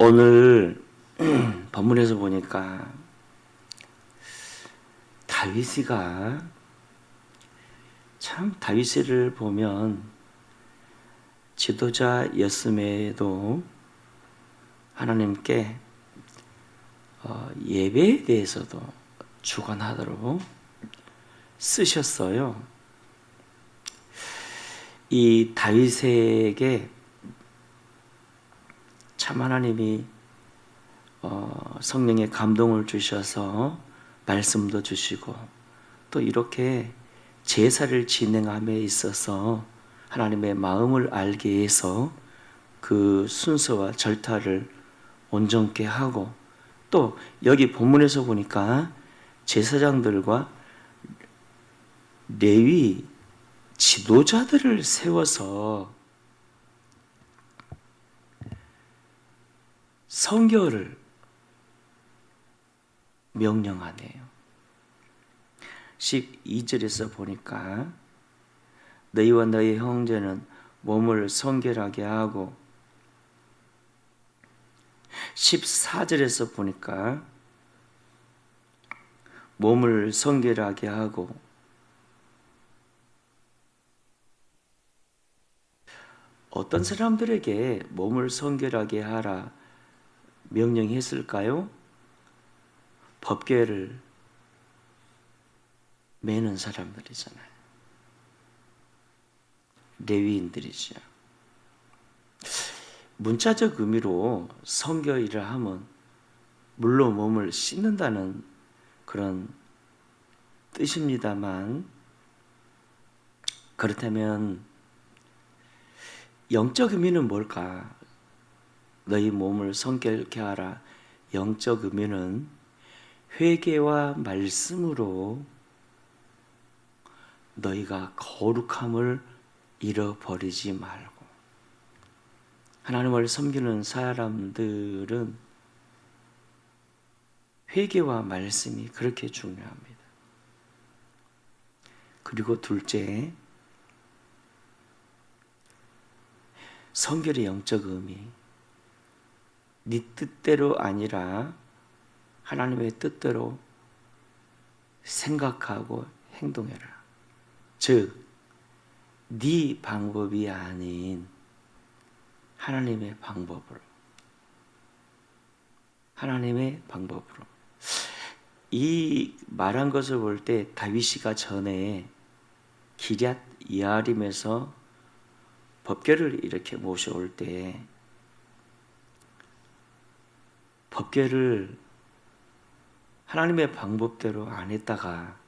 오늘 본문에서 보니까 다윗이가 참 다윗을 보면 지도자였음에도 하나님께 어, 예배에 대해서도 주관하도록 쓰셨어요. 이 다윗에게 참 하나님이 어, 성령의 감동을 주셔서 말씀도 주시고 또 이렇게 제사를 진행함에 있어서 하나님의 마음을 알게 해서 그 순서와 절타를 온전케 하고 또 여기 본문에서 보니까 제사장들과 레위 지도자들을 세워서 성결을 명령하네요. 12절에서 보니까 너희와 너희 형제는 몸을 성결하게 하고 14절에서 보니까 몸을 성결하게 하고 어떤 사람들에게 몸을 성결하게 하라 명령했을까요? 법궤를 매는 사람들이잖아요. 레위인들이죠. 문자적 의미로 성결이라 하면 물로 몸을 씻는다는 그런 뜻입니다만 그렇다면 영적 의미는 뭘까? 너희 몸을 성결케 하라. 영적 의미는 회개와 말씀으로 너희가 거룩함을 잃어버리지 말고 하나님을 섬기는 사람들은 회개와 말씀이 그렇게 중요합니다. 그리고 둘째, 성결의 영적 의미. 네 뜻대로 아니라 하나님의 뜻대로 생각하고 행동해라. 즉, 네 방법이 아닌 하나님의 방법으로. 하나님의 방법으로. 이 말한 것을 볼 때 다윗이가 전에 기럇 이아림에서 법궤를 이렇게 모셔올 때 법궤를 하나님의 방법대로 안 했다가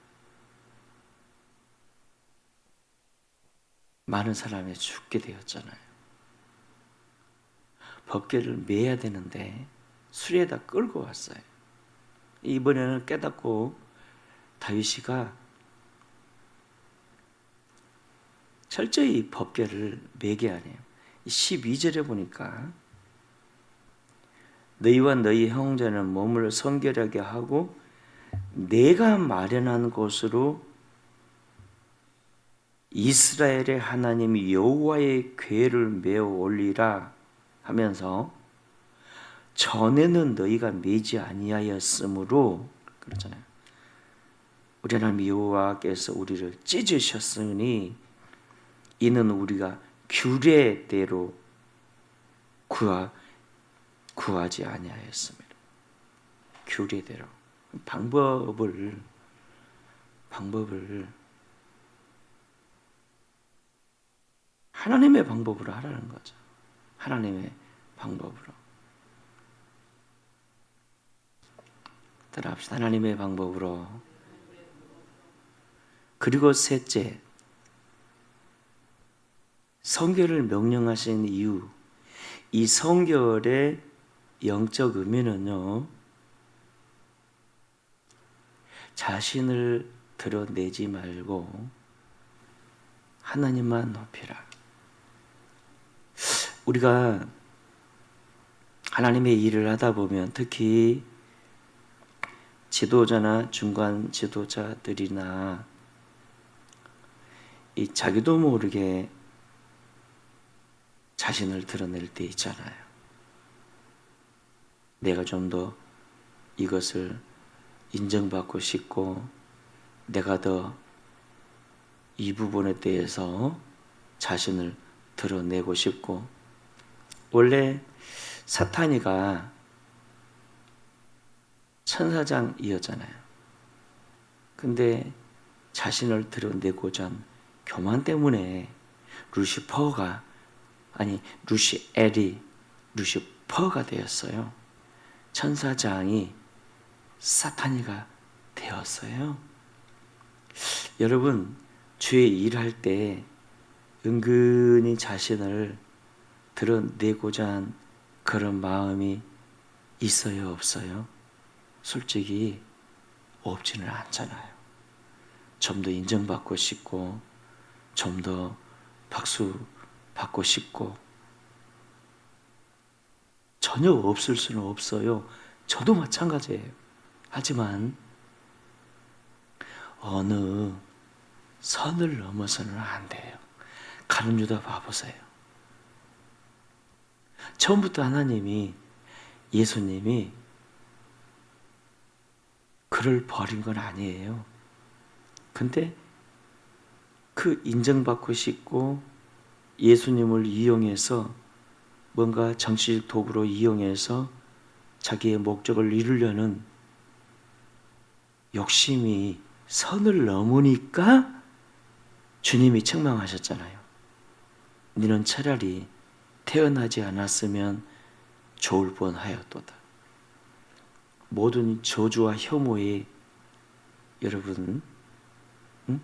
많은 사람이 죽게 되었잖아요. 법궤를 매야 되는데 수레에다 끌고 왔어요. 이번에는 깨닫고 다윗이가 철저히 법궤를 매게 하네요. 12절에 보니까 너희와 너희 형제는 몸을 성결하게 하고 내가 마련한 곳으로 이스라엘의 하나님 여호와의 궤를 메어 올리라 하면서 전에는 너희가 매지 아니하였으므로 그렇잖아요. 우리 하나님 여호와께서 우리를 찢으셨으니 이는 우리가 규례대로 구하 구하지 아니하였습니다. 규례대로 방법을 방법을 하나님의 방법으로 하라는 거죠. 하나님의 방법으로. 따라합시다. 하나님의 방법으로. 그리고 셋째, 성결을 명령하신 이유, 이 성결의 영적 의미는요, 자신을 드러내지 말고 하나님만 높이라. 우리가 하나님의 일을 하다 보면 특히 지도자나 중간 지도자들이나 이 자기도 모르게 자신을 드러낼 때 있잖아요. 내가 좀 더 이것을 인정받고 싶고 내가 더 이 부분에 대해서 자신을 드러내고 싶고 원래 사탄이가 천사장이었잖아요. 근데 자신을 드러내고자 한 교만 때문에 루시퍼가 아니 루시엘이 루시퍼가 되었어요. 천사장이 사탄이가 되었어요. 여러분 주의 일할 때 은근히 자신을 드러내고자 한 그런 마음이 있어요, 없어요? 솔직히 없지는 않잖아요. 좀 더 인정받고 싶고, 좀 더 박수 받고 싶고, 전혀 없을 수는 없어요. 저도 마찬가지예요. 하지만, 어느 선을 넘어서는 안 돼요. 가늠 유다 봐보세요. 처음부터 하나님이 예수님이 그를 버린 건 아니에요. 근데 그 인정받고 싶고 예수님을 이용해서 뭔가 정치적 도구로 이용해서 자기의 목적을 이루려는 욕심이 선을 넘으니까 주님이 책망하셨잖아요. 너는 차라리 태어나지 않았으면 좋을 뻔하였도다. 모든 저주와 혐오의 여러분, 응?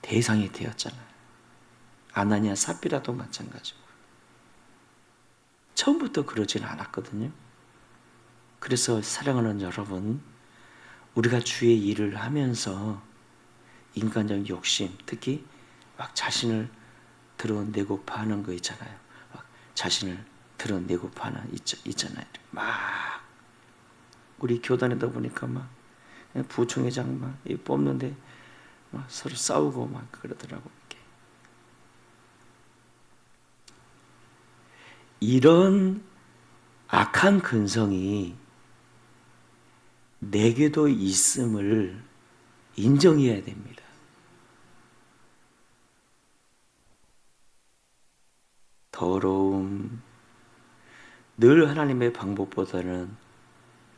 대상이 되었잖아요. 아나니아 사피라도 마찬가지고. 처음부터 그러진 않았거든요. 그래서 사랑하는 여러분, 우리가 주의 일을 하면서 인간적 욕심, 특히 막 자신을 드러내고 파는 거 있잖아요. 막 자신을 드러내고 파는 있, 있잖아요. 막 우리 교단에다 보니까 막 부총회장 막 뽑는데 막 서로 싸우고 막 그러더라고 이런 악한 근성이 내게도 있음을 인정해야 됩니다. 더러움, 늘 하나님의 방법보다는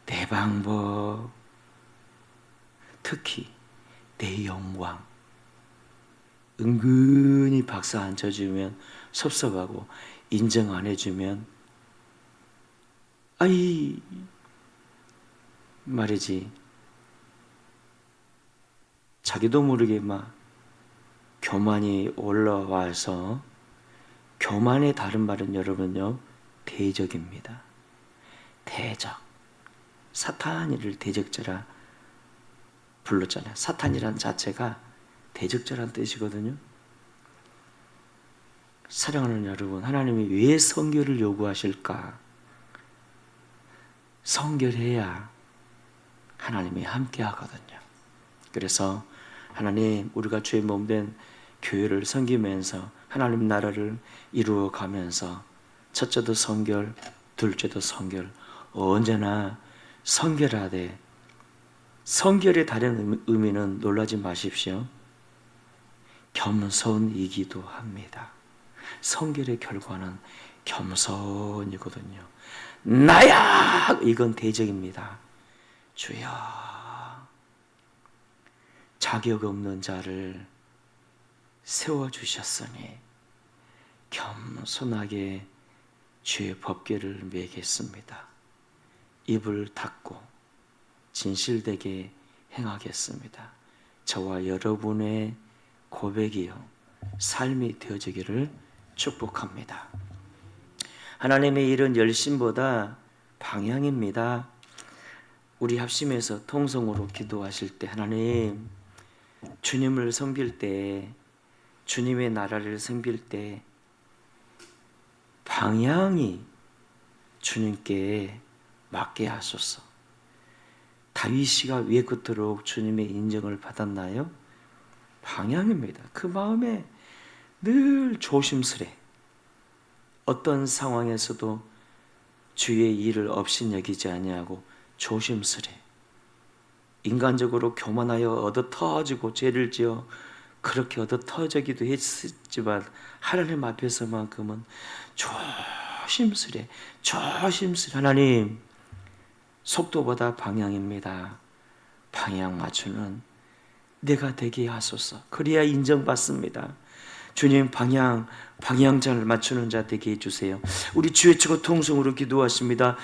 내 방법, 특히 내 영광, 은근히 박수 안 쳐주면 섭섭하고 인정 안 해주면 아이 말이지 자기도 모르게 막 교만이 올라와서 교만의 다른 말은 여러분요 대적입니다. 대적 사탄이를 대적자라 불렀잖아요. 사탄이란 자체가 대적자란 뜻이거든요. 사랑하는 여러분, 하나님이 왜 성결을 요구하실까? 성결해야 하나님이 함께 하거든요. 그래서 하나님 우리가 주의 몸된 교회를 섬기면서 하나님 나라를 이루어 가면서 첫째도 성결, 둘째도 성결, 언제나 성결하되 성결의 다른 의미는 놀라지 마십시오. 겸손이기도 합니다. 성결의 결과는 겸손이거든요. 나야! 이건 대적입니다. 주여, 자격 없는 자를 세워주셨으니 겸손하게 주의 법궤를 매겠습니다. 입을 닫고 진실되게 행하겠습니다. 저와 여러분의 고백이요, 삶이 되어지기를 축복합니다. 하나님의 일은 열심보다 방향입니다. 우리 합심해서 통성으로 기도하실 때 하나님 주님을 섬길 때 주님의 나라를 섬길 때 방향이 주님께 맞게 하소서. 다윗이가 왜 그토록 주님의 인정을 받았나요? 방향입니다. 그 마음에 늘 조심스레 어떤 상황에서도 주의 일을 업신여기지 아니하고 조심스레 인간적으로 교만하여 얻어 터지고 죄를 지어 그렇게 얻어 터지기도 했지만 하나님 앞에서만큼은 조심스레 조심스레 하나님 속도보다 방향입니다. 방향 맞추는 내가 되게 하소서. 그래야 인정받습니다. 주님 방향 방향 잘 맞추는 자 되게 해주세요. 우리 주의 최고 통성으로 기도하십니다.